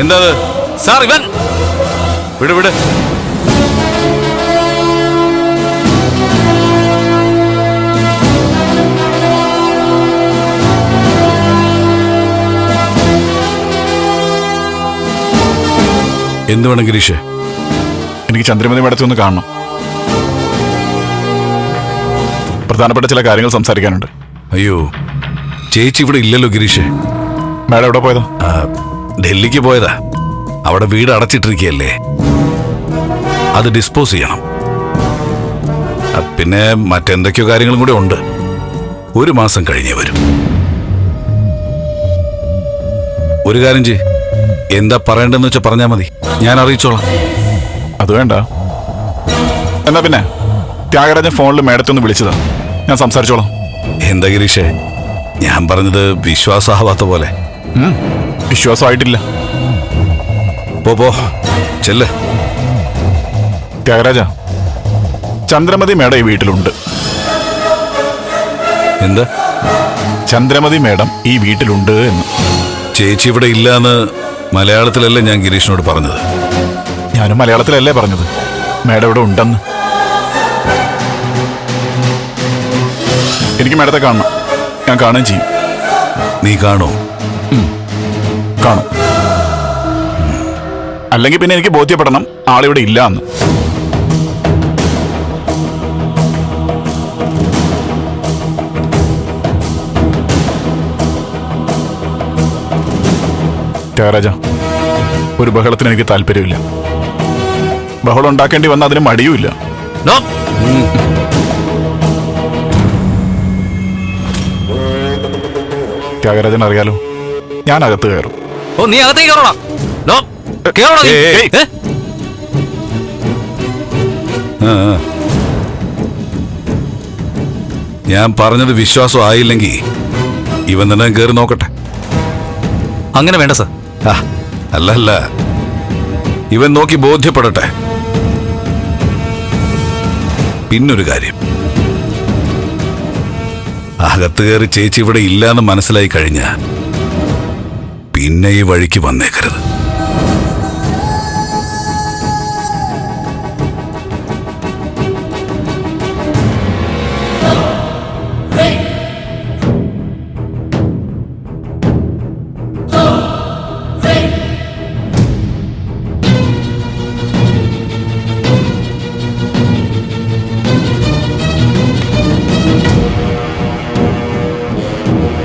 എന്താ? സാർ ഇവൻ വിട് വിട്. എന്ത് വേണം ഗിരീഷ്? എനിക്ക് ചന്ദ്രമതി മേടത്തി ഒന്ന് കാണണം. പ്രധാനപ്പെട്ട ചില കാര്യങ്ങൾ സംസാരിക്കാനുണ്ട്. അയ്യോ ചേച്ചി ഇവിടെ ഇല്ലല്ലോ ഗിരീഷ്. മാഡം എവിടെ പോയതാ? ഡൽഹിക്ക് പോയതാ. അവിടെ വീട് അടച്ചിട്ടിരിക്കുകയല്ലേ? അത് ഡിസ്പോസ് ചെയ്യണം. പിന്നെ മറ്റെന്തൊക്കെയോ കാര്യങ്ങളും കൂടെ ഉണ്ട്. ഒരു മാസം കഴിഞ്ഞേ വരും. ഒരു കാര്യം ചെയ് എന്താ പറയണ്ടെന്ന് വെച്ചാൽ പറഞ്ഞാൽ മതി. ഞാൻ അറിയിച്ചോളാം. അത് വേണ്ട. എന്നാ പിന്നെ? ത്യാഗരാജൻ ഫോണിൽ മേഡത്തെ ഒന്ന് വിളിച്ചതാ. ഞാൻ സംസാരിച്ചോളാം. എന്താ ഗിരീഷേ? ഞാൻ പറഞ്ഞത് വിശ്വാസാഹവാത്ത പോലെ. വിശ്വാസമായിട്ടില്ല. പോ പോ. ചെല്ല്. ത്യാഗരാജ ചന്ദ്രമതി മേഡം ഈ വീട്ടിലുണ്ട്. എന്താ? ചന്ദ്രമതി മേഡം ഈ വീട്ടിലുണ്ട് എന്ന്. ചേച്ചി ഇവിടെ ഇല്ല എന്ന് മലയാളത്തിലല്ലേ ഞാൻ ഗിരീഷിനോട് പറഞ്ഞത്? ഞാനും മലയാളത്തിലല്ലേ പറഞ്ഞത്. മേഡം ഇവിടെ ഉണ്ടെന്ന്. എനിക്ക് മേഡത്തെ കാണണം. ഞാൻ കാണുകയും ചെയ്യും. നീ കാണോ കാണും അല്ലെങ്കിൽ പിന്നെ എനിക്ക് ബോധ്യപ്പെടണം. ആളിവിടെ ഇല്ല എന്ന് ത്യാഗരാജ ഒരു ബഹളത്തിന് എനിക്ക് താല്പര്യമില്ല. ബഹളം ഉണ്ടാക്കേണ്ടി വന്ന അതിന് മടിയുമില്ല. ത്യാഗരാജൻ അറിയാലോ ഞാൻ അകത്ത് കയറും. ഓ നീ അകത്തേക്ക് നീ. ഏയ്, ഏയ്. ഏ? ആ, ആ. ഞാൻ പറഞ്ഞത് വിശ്വാസം ആയില്ലെങ്കിൽ ഇവൻ തന്നെ കയറി നോക്കട്ടെ അങ്ങനെ വേണ്ട സർ ആ, അല്ല അല്ല ഇവൻ നോക്കി ബോധ്യപ്പെടട്ടെ പിന്നൊരു കാര്യം അകത്ത് കയറി ചേച്ചി ഇവിടെ ഇല്ലാന്ന് മനസ്സിലായി കഴിഞ്ഞ പിന്നെ ഈ വഴിക്ക് വന്നേക്കരുത്. thank